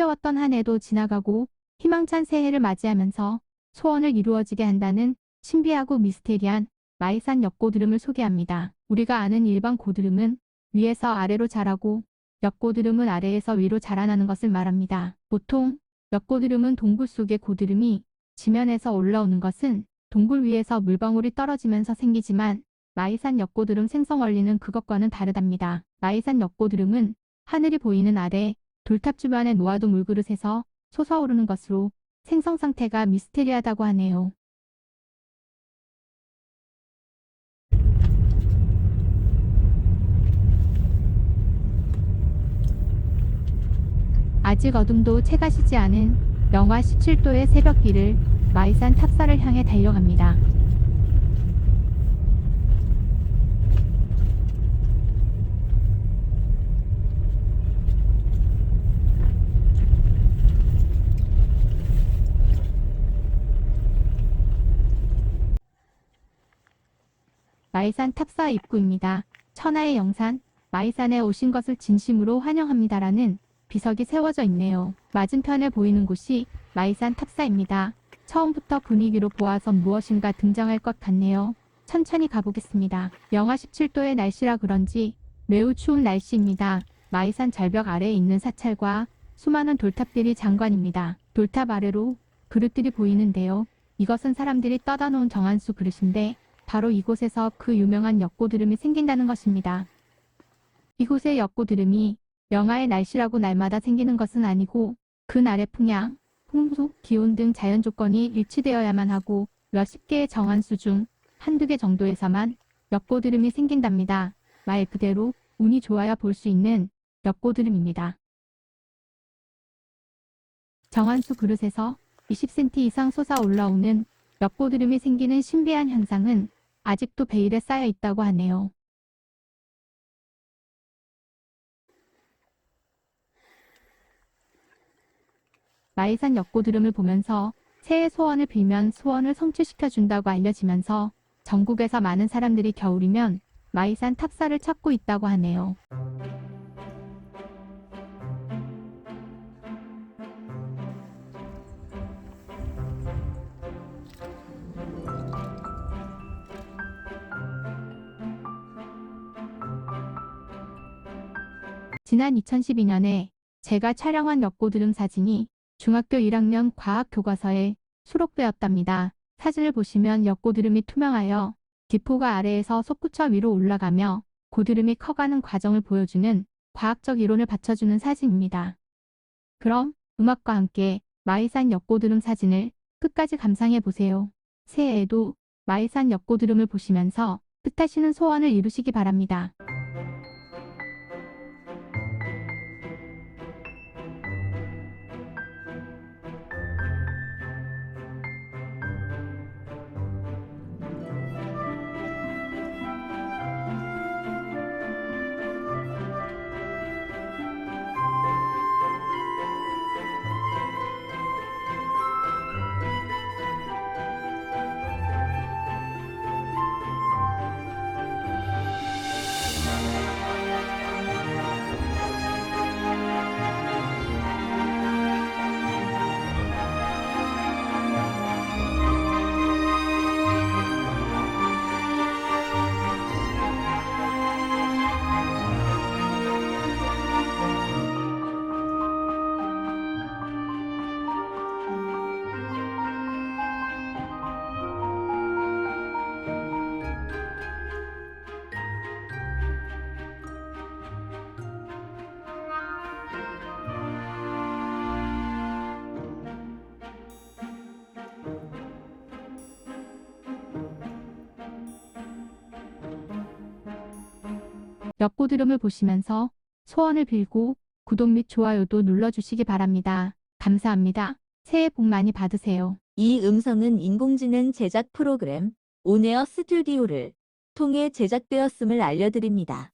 힘들었던 한 해도 지나가고 희망찬 새해를 맞이하면서 소원을 이루어지게 한다는 신비하고 미스테리한 마이산 엽고드름을 소개합니다. 우리가 아는 일반 고드름은 위에서 아래로 자라고 엽고드름은 아래에서 위로 자라나는 것을 말합니다. 보통 엽고드름은 동굴 속의 고드름이 지면에서 올라오는 것은 동굴 위에서 물방울이 떨어지면서 생기지만 마이산 엽고드름 생성 원리는 그것과는 다르답니다. 마이산 엽고드름은 하늘이 보이는 아래 돌탑 주변에 놓아둔 물그릇에서 솟아오르는 것으로 생성 상태가 미스테리하다고 하네요. 아직 어둠도 채 가 시지 않은 영하 17도의 새벽길을 마이산 탑사를 향해 달려갑니다. 마이산 탑사 입구입니다. 천하의 영산, 마이산에 오신 것을 진심으로 환영합니다라는 비석이 세워져 있네요. 맞은편에 보이는 곳이 마이산 탑사입니다. 처음부터 분위기로 보아서 무엇인가 등장할 것 같네요. 천천히 가보겠습니다. 영하 17도의 날씨라 그런지 매우 추운 날씨입니다. 마이산 절벽 아래에 있는 사찰과 수많은 돌탑들이 장관입니다. 돌탑 아래로 그릇들이 보이는데요. 이것은 사람들이 떠다 놓은 정한수 그릇인데 바로 이곳에서 그 유명한 엽고드름이 생긴다는 것입니다. 이곳의 엽고드름이 영하의 날씨라고 날마다 생기는 것은 아니고 그 날의 풍향, 풍속, 기온 등 자연 조건이 일치되어야만 하고 몇십 개의 정한수 중 한두 개 정도에서만 엽고드름이 생긴답니다. 말 그대로 운이 좋아야 볼 수 있는 엽고드름입니다. 정한수 그릇에서 20cm 이상 솟아 올라오는 엽고드름이 생기는 신비한 현상은 아직도 베일에 쌓여 있다고 하네요. 마이산 엽고드름을 보면서 새해 소원을 빌면 소원을 성취시켜 준다고 알려지면서 전국에서 많은 사람들이 겨울이면 마이산 탑사를 찾고 있다고 하네요. 지난 2012년에 제가 촬영한 엽고 드름 사진이 중학교 1학년 과학 교과서에 수록되었답니다. 사진을 보시면 엽고드름이 투명하여 기포가 아래에서 솟구쳐 위로 올라가며 고드름이 커가는 과정을 보여주는 과학적 이론을 받쳐주는 사진입니다. 그럼 음악과 함께 마이산 엽고드름 사진을 끝까지 감상해 보세요. 새해에도 마이산 엽고드름을 보시면서 뜻하시는 소원을 이루시기 바랍니다. 엽고드름을 보시면서 소원을 빌고 구독 및 좋아요도 눌러주시기 바랍니다. 감사합니다. 새해 복 많이 받으세요. 이 음성은 인공지능 제작 프로그램 온에어 스튜디오를 통해 제작되었음을 알려드립니다.